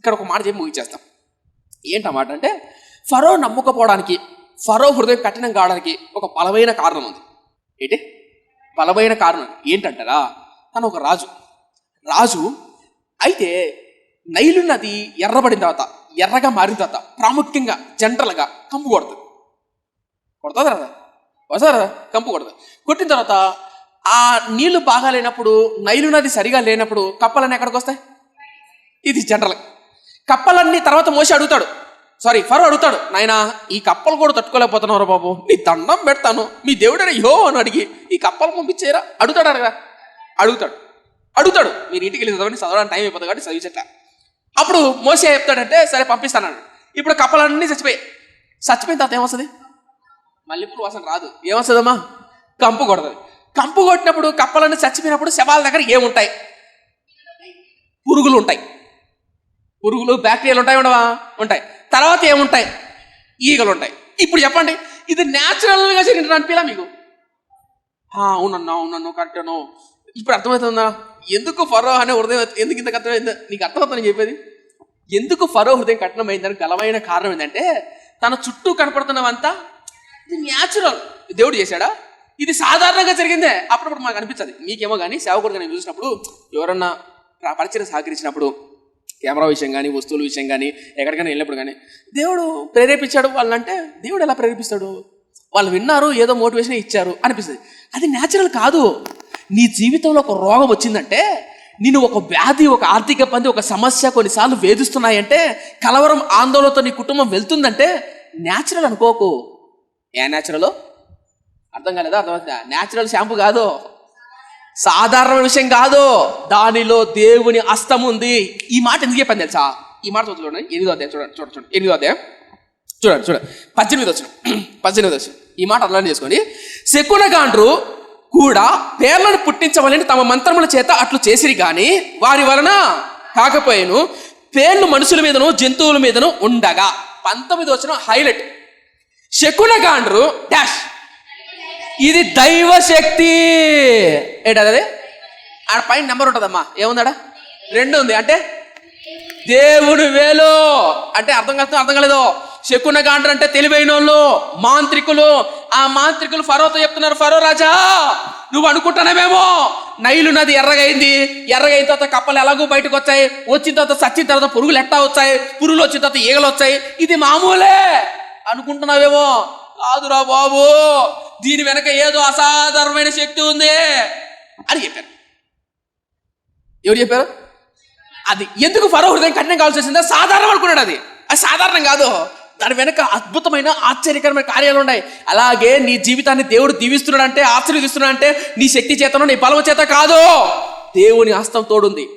ఇక్కడ ఒక మాట చెప్పి ముగించేస్తాం ఏంటన్నమాట అంటే ఫరో నమ్ముకపోవడానికి ఫరో హృదయం కఠినం కావడానికి ఒక బలమైన కారణం ఉంది. ఏంటి? బలమైన కారణం ఏంటంటారా తను ఒక రాజు. రాజు అయితే నైలు నది ఎర్రబడిన తర్వాత ఎర్రగా మారిన తర్వాత ప్రాముఖ్యంగా జనరల్గా కంపు కొడుతుంది. కొడుతుందా కదా వస్తారా కంపు కొడుతుంది. కొట్టిన తర్వాత ఆ నీళ్ళు బాగా లేనప్పుడు నైలు నది సరిగా లేనప్పుడు కప్పలన్నీ ఎక్కడికి వస్తాయి? ఇది జనరల్. కప్పలన్నీ తర్వాత మోసి అడుగుతాడు. సారీ ఫరో అడుగుతాడు నాయనా ఈ కప్పలు కూడా తట్టుకోలేకపోతున్నారు బాబు. నీ దండం పెడతాను. మీ దేవుడని యో అని అడిగి ఈ కప్పలు పంపించేరా అడుగుతాడు అడగరా. అడుగుతాడు. అడుగుతాడు. మీరు ఇంటికి వెళ్ళి చదవండి చదవడానికి టైం అయిపోతుంది కాబట్టి చదివించట అప్పుడు మోసే చెప్తాడంటే సరే పంపిస్తాను ఇప్పుడు కప్పలన్నీ చచ్చిపోయాయి. చచ్చిపోయిన తర్వాత ఏమొస్తుంది? మల్లెపూలు వాసన రాదు. ఏమొస్తుందమ్మా? కంపు కొడుతుంది. కంపు కొట్టినప్పుడు కప్పలన్నీ చచ్చిపోయినప్పుడు శవాల దగ్గర ఏముంటాయి? పురుగులు ఉంటాయి పురుగులు బ్యాక్టీరియాలు ఉంటాయి ఉండవా? ఉంటాయి. తర్వాత ఏముంటాయి? ఈగలు ఉంటాయి ఇప్పుడు చెప్పండి ఇది న్యాచురల్గా జరిగిన అనిపించలా మీకు? అవునన్నా అవునన్నా కరెక్టను ఇప్పుడు అర్థమవుతుందా? ఎందుకు ఫరో అనే హృదయం ఎందుకు ఇంత కఠినమైంది? నీకు అర్థమవుతుందని చెప్పేది? ఎందుకు ఫరో హృదయం కఠినమైందని గలమైన కారణం ఏంటంటే తన చుట్టూ కనపడుతున్నవంతా ఇది న్యాచురల్ దేవుడు చేశాడా? ఇది సాధారణంగా జరిగిందే. అప్పుడప్పుడు మాకు అనిపించదు మీకేమో కానీ సేవకుడు నేను చూసినప్పుడు ఎవరన్నా పరిచయం సహకరించినప్పుడు కెమెరా విషయం కానీ వస్తువుల విషయం కానీ ఎక్కడికైనా వెళ్ళినప్పుడు కానీ దేవుడు ప్రేరేపించాడు వాళ్ళంటే దేవుడు ఎలా ప్రేరేపిస్తాడు? వాళ్ళు విన్నారు ఏదో మోటివేషన్ ఇచ్చారు అనిపిస్తుంది. అది న్యాచురల్ కాదు. నీ జీవితంలో ఒక రోగం వచ్చిందంటే నేను ఒక వ్యాధి ఒక ఆర్థిక పంది ఒక సమస్య కొన్నిసార్లు వేధిస్తున్నాయంటే కలవరం ఆందోళనతో నీ కుటుంబం వెళ్తుందంటే న్యాచురల్ అనుకోకు. ఏ న్యాచురలో అర్థం కాలేదా? అర్థమవుతుందా? న్యాచురల్ షాంపూ కాదు. సాధారణ విషయం కాదు. దానిలో దేవుని అస్తం ఉంది. ఈ మాట ఎందుకు చెప్పాను తెలుసా? ఈ మాట చూడండి. ఎనిమిదో అధ్యాయం చూడండి. చూడండి చూడండి. ఎనిమిదో అధ్యాయం. చూడండి చూడండి. పద్దెనిమిది వచ్చిన పద్దెనిమిది వచ్చిన ఈ మాట అర్థం చేసుకోండి శకునగాండ్రు కూడా పేర్లను పుట్టించవలని తమ మంత్రముల చేత అట్లు చేసిరి కానీ వారి వలన కాకపోయాను పేర్లు మనుషుల మీదను జంతువుల మీదను ఉండగా. పంతొమ్మిది వచ్చిన హైలైట్. శకునగాండ్రు డాష్. ఇది దైవ శక్తి. ఏంటది ఆడ పైన నెంబర్ ఉంటుందమ్మా. ఏముందాడా? రెండు ఉంది. అంటే? దేవుడు వేలు. అంటే అర్థం కాదు అర్థం కాలేదు. శకున గాండ్రు అంటే తెలివైన వాళ్ళు మాంత్రికులు. ఆ మాంత్రికులు ఫరోతో చెప్తున్నారు ఫరో రాజా నువ్వు అనుకుంటున్నావేమో నైలు నది ఎర్రగైంది. ఎర్రగైన తర్వాత కప్పలు ఎలాగో బయటకు వచ్చాయి. వచ్చిన తర్వాత చచ్చిన తర్వాత పురుగులు ఎట్టా వచ్చాయి? పురుగులు వచ్చిన తర్వాత ఈగలు వచ్చాయి. ఇది మామూలే. అనుకుంటున్నావేమో? కాదురా బాబు. దీని వెనక ఏదో అసాధారణమైన శక్తి ఉంది అని చెప్పారు. ఎవరు చెప్పారు? అది ఎందుకు ఫరో హృదయం కఠినం కావాల్సి వచ్చిందో సాధారణం అనుకున్నాడు అది. అది సాధారణం కాదు. దాని వెనక అద్భుతమైన ఆశ్చర్యకరమైన కార్యాలు ఉన్నాయి. అలాగే నీ జీవితాన్ని దేవుడు దీవిస్తున్నాడంటే ఆశీర్వదిస్తున్నాడంటే నీ శక్తి చేతనో నీ బలం చేత కాదు. దేవుని హస్తం తోడుంది.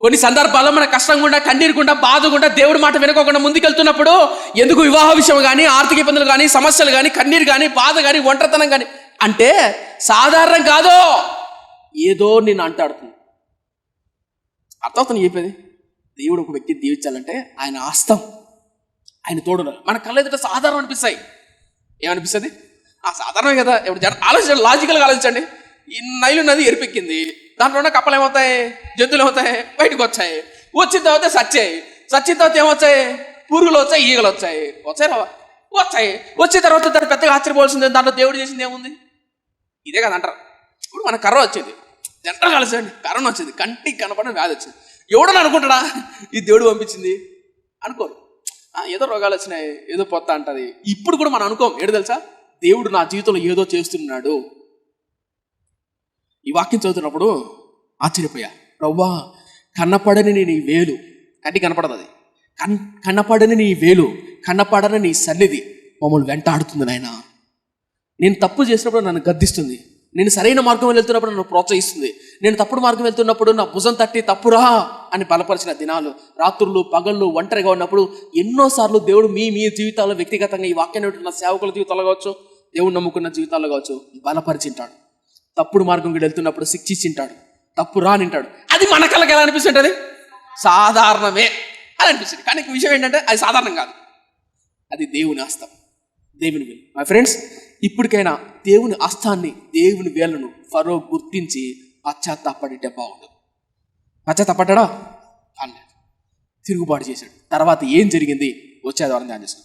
కొన్ని సందర్భాల్లో మన కష్టం గుండా కన్నీరు గుండా బాధ గుండా దేవుడి మాట వినకోకుండా ముందుకెళ్తున్నప్పుడు ఎందుకు వివాహ విషయం కానీ ఆర్థిక ఇబ్బందులు కానీ సమస్యలు కానీ కన్నీరు కానీ బాధ కానీ ఒంటరితనం కానీ అంటే సాధారణం కాదు. ఏదో నేను అంటాడుతుంది. అర్థమవుతుంది చెప్పేది? దేవుడు ఒక వ్యక్తిని దీవించాలంటే ఆయన ఆస్తం ఆయన తోడు మన కళ్ళ ఎదుట సాధారణం అనిపిస్తాయి. ఏమనిపిస్తుంది? ఆ సాధారణమే కదా. ఇప్పుడు ఆలోచించండి లాజికల్గా ఆలోచించండి. ఈ నైలు నది ఎరిపెక్కింది. దాంట్లో ఉన్న కప్పలు ఏమవుతాయి? జంతువులు ఏమవుతాయి? బయటకు వచ్చాయి. వచ్చిన తర్వాత సచ్చాయి. సచ్చిన తర్వాత ఏమొచ్చాయి? పురుగులు వచ్చాయి ఈగలు వచ్చాయి. వచ్చాయి రావా? వచ్చాయి. వచ్చిన తర్వాత దాన్ని పెద్దగా ఆశ్చర్యపోవాల్సింది దాంట్లో దేవుడు చేసింది ఏముంది? ఇదే కదా అంటారు. ఇప్పుడు మన కర్ర వచ్చింది. జనరల్ కలిసండి కరోనా వచ్చింది. కంటికి కనపడిన వ్యాధి వచ్చింది. ఎవడని అనుకుంటాడా? ఈ దేవుడు పంపించింది. అనుకోరు. ఏదో రోగాలు వచ్చినాయి. ఏదో పొత్త అంటది. ఇప్పుడు కూడా మనం అనుకోం. ఏడు తెలుసా? దేవుడు నా జీవితంలో ఏదో చేస్తున్నాడు. ఈ వాక్యం చదువుతున్నప్పుడు ఆశ్చర్యపోయా. ప్రవ్వా కన్నపడని నీ వేలు. కంటి కనపడదు అది. కన్ కన్నపడని నీ వేలు కన్నపడని నీ సన్నిధి మమ్మల్ని వెంటాడుతుంది నాయనా. నేను తప్పు చేసినప్పుడు నన్ను గద్దిస్తుంది. నేను సరైన మార్గం వెళ్తున్నప్పుడు నన్ను ప్రోత్సహిస్తుంది. నేను తప్పుడు మార్గం వెళ్తున్నప్పుడు నా భుజం తట్టి తప్పురా అని బలపరిచిన దినాలు రాత్రులు పగళ్ళు ఒంటరిగా ఉన్నప్పుడు ఎన్నోసార్లు దేవుడు మీ మీ జీవితాల్లో వ్యక్తిగతంగా ఈ వాక్యాన్ని నా సేవకుల జీవితాల్లో కావచ్చు దేవుడు నమ్ముకున్న జీవితాల్లో కావచ్చు బలపరిచింటాడు తప్పుడు మార్గం కూడా వెళ్తున్నప్పుడు శిక్షించింటాడు. తప్పు రానింటాడు. అది మన కళ్ళకి ఎలా అనిపిస్తుంటుంది? సాధారణమే అని అనిపిస్తుంది. కానీ విషయం ఏంటంటే అది సాధారణం కాదు. అది దేవుని ఆస్తం. దేవుని వేలు. మై ఫ్రెండ్స్ ఇప్పటికైనా దేవుని అస్తాన్ని దేవుని వేలను ఫరో గుర్తించి పశ్చాత్తాపడితే బాగుండు. పశ్చాత్తాపడ్డా కాలేదు. తిరుగుబాటు చేశాడు. తర్వాత ఏం జరిగింది? వచ్చే ద్వారా ధ్యానం చేసుకుందాం